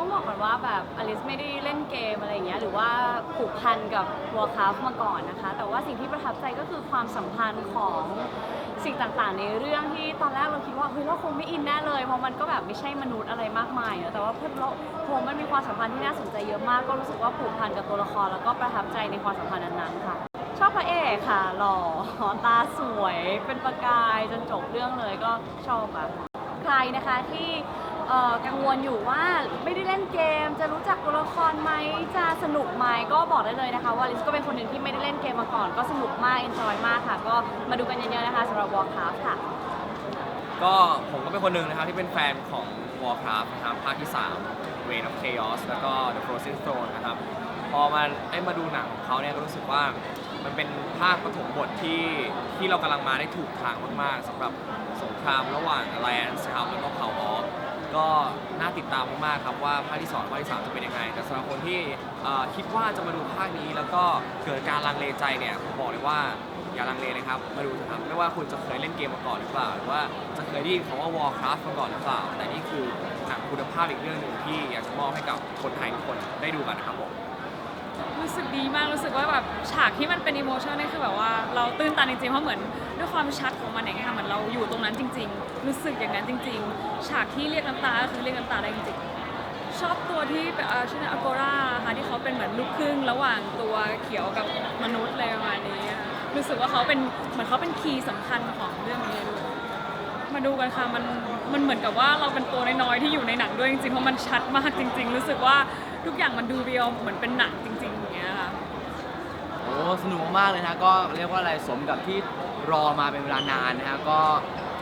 ต้องบอกก่อนว่าแบบอลิสไม่ได้เล่นเกมอะไรอย่างเงี้ยหรือว่าผูกพันกับ Warcraft มาก่อนนะคะ แต่ว่าสิ่งที่ประทับใจก็คือความสัมพันธ์ของสิ่งต่างๆ ในเรื่องที่ตอนแรกเราคิดว่าเฮ้ยเราคงไม่อินแน่เลยเพราะมันก็แบบไม่ใช่มนุษย์อะไรมากมายอะแต่ว่าเพอเราพอมันมีความสัมพันธ์ที่น่าสนใจเยอะมาก ก็รู้สึกว่าผูกพันกับตัวละครแล้วก็ประทับใจในความสัมพันธ์นั้นๆค่ะ ชอบพระเอกค่ะ หล่อตาสวยเป็นประกายจนจบเรื่องเลยก็ชอบอะใครนะคะที่ เอ่อกังวลอยู่ว่าไม่ได้เล่นเกม จะรู้จักตัวละครไหมจะสนุกไหมก็บอกได้เลยนะคะว่าลิสก็เป็นคนหนึ่งที่ไม่ได้เล่นเกมมาก่อน ก็สนุกมากเอนจอยมากค่ะ ก็มาดูกันเยอะๆนะคะสำหรับ Warcraft ค่ะ ก็ผมก็เป็นคนหนึ่งนะครับที่เป็นแฟนของ Warcraft นะครับภาคที่ 3 Reign of Chaos แล้วก็ The Frozen Throne นะครับ พอมาได้มาดูหนังของเขาเนี่ยก็รู้สึกว่ามันเป็นภาคปฐมบทที่ที่เรากำลังมาได้ถูกทางมากๆสำหรับสงครามระหว่าง Alliance ครับแล้วก็ Power of ก็น่าติดตามมากๆครับว่าภาคที่2ภาคที่3จะเป็นยังไง แต่สำหรับคนที่เอ่อคิดว่าจะมาดูภาคนี้แล้วก็เกิดการลังเลใจเนี่ยผมบอกเลยว่าอย่าลังเลนะครับมาดูเถอะครับไม่ว่าคุณจะเคยเล่นเกมมาก่อนหรือเปล่าหรือว่าจะเคยได้ยินคำว่า Warcraft มาก่อนหรือเปล่า แต่นี่คือหนังคุณภาพอีกเรื่องหนึ่งที่อยากจะมอบให้กับคนไทยทุกคนได้ดูกันนะครับผม รู้สึกดีมากรู้สึกว่าแบบฉากที่มันเป็นอิโมชันนี่คือแบบว่าเราตื้นตันจริงๆเพราะเหมือนด้วยความชัดของมันอย่างเงี้ยค่ะเหมือนเราอยู่ตรงนั้นจริง ๆ รู้สึกอย่างนั้นจริง ๆ ฉากที่เรียกน้ำตาก็คือเรียกน้ำตาได้จริงๆชอบตัวที่เป็นเอ่อชื่ออโกราค่ะที่เขาเป็นเหมือนลูกครึ่งระหว่างตัวเขียวกับมนุษย์อะไรประมาณนี้ค่ะรู้สึกว่าเขาเป็นเหมือนเขาเป็นคีย์สำคัญของเรื่องนี้เลยด้วยมาดูกันค่ะมันมันเหมือนกับว่าเราเป็นตัวน้อยๆที่อยู่ในหนังด้วยจริงๆเพราะมันชัดมากจริง ๆ รู้สึกว่า ทุกอย่างมันดูเรียลเหมือนเป็นหนังจริงๆอย่างเงี้ยค่ะ โอ้สนุกมากๆเลยนะก็เรียกว่าอะไรสมกับที่รอมาเป็นเวลานานนะฮะก็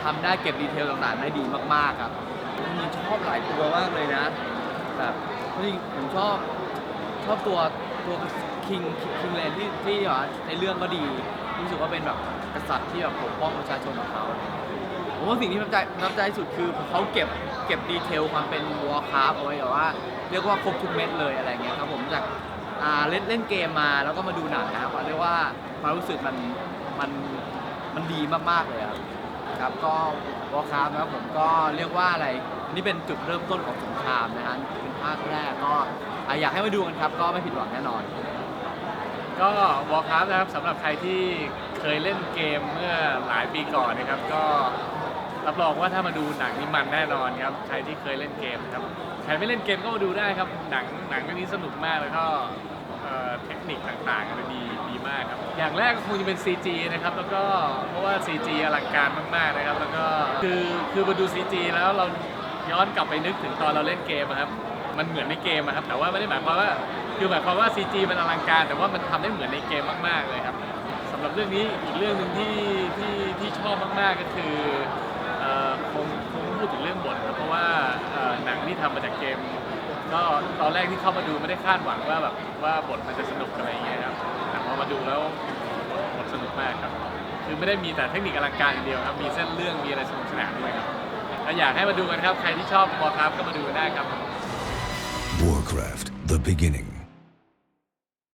ทำได้เก็บดีเทลต่างๆได้ดีมากๆครับมีชอบหลายตัวมากเลยนะแบบจริงๆผมชอบชอบตัวตัวคิงคิงเลนที่ที่แบบในเรื่องก็ดีรู้สึกว่าเป็นแบบกษัตริย์ที่แบบปกป้องประชาชนของเขา ผมว่าสิ่งที่ประทับใจประทับใจที่สุดคือเขาเก็บเก็บดีเทลความเป็นวอลคราฟเอาไว้แบบว่า เรียกว่าครบทุกเม็ดเลยอะไรเงี้ยครับผมจากอ่าเล่นเล่นเกมมาแล้วก็มาดูหนังนะครับเรียกว่าความรู้สึกมันมันมันดีมากๆเลยครับครับก็วอลคราฟนะครับผมก็เรียกว่าอะไรนี่เป็นจุดเริ่มต้นของสงครามนะฮะเป็นภาคแรกก็อะอยากให้มาดูกันครับ ก็ไม่ผิดหวังแน่นอน ก็ Warcraft นะครับสำหรับใครที่เคยเล่นเกมเมื่อหลายปีก่อนนะครับ ก็ รับองว่าถ้ามาดูหนังนี่มันแน่นอนครับ ใครที่เคยเล่นเกมครับ ใครไม่เล่นเกมก็มาดูได้ครับ หนังหนังเรื่องนี้สนุกมากแล้วก็เอ่อเทคนิคต่างๆมันดีดีมากครับ อย่างแรกก็คงจะเป็น CG นะครับ แล้วก็เพราะว่า CG อลังการมากๆนะครับ แล้วก็คือคือมาดู CG แล้วเราย้อนกลับไปนึกถึงตอนเราเล่นเกมอะครับ มันเหมือนในเกมอะครับ แต่ว่าไม่ได้หมายความว่าคือหมายความว่า CG มันอลังการ แต่ว่ามันทำได้เหมือนในเกมมากๆเลยครับสำหรับเรื่องนี้อีกเรื่องหนึ่งที่ที่ที่ชอบมากๆก็คือ คงคงพูดถึงเรื่องบทครับเพราะว่าเอ่อหนังที่ทำมาจากเกม ก็ตอนแรกที่เข้ามาดูไม่ได้คาดหวังว่าแบบว่าบทมันจะสนุกอะไรอย่างเงี้ยครับแต่พอมาดูแล้วบทบทสนุกมากครับ คือไม่ได้มีแต่เทคนิคอลังการอย่างเดียวครับ มีเส้นเรื่องมีอะไรสนุกสนานด้วยครับก็อยากให้มาดูกันครับ ใครที่ชอบวอร์คราฟก็มาดูกันได้ครับ Warcraft, the beginning.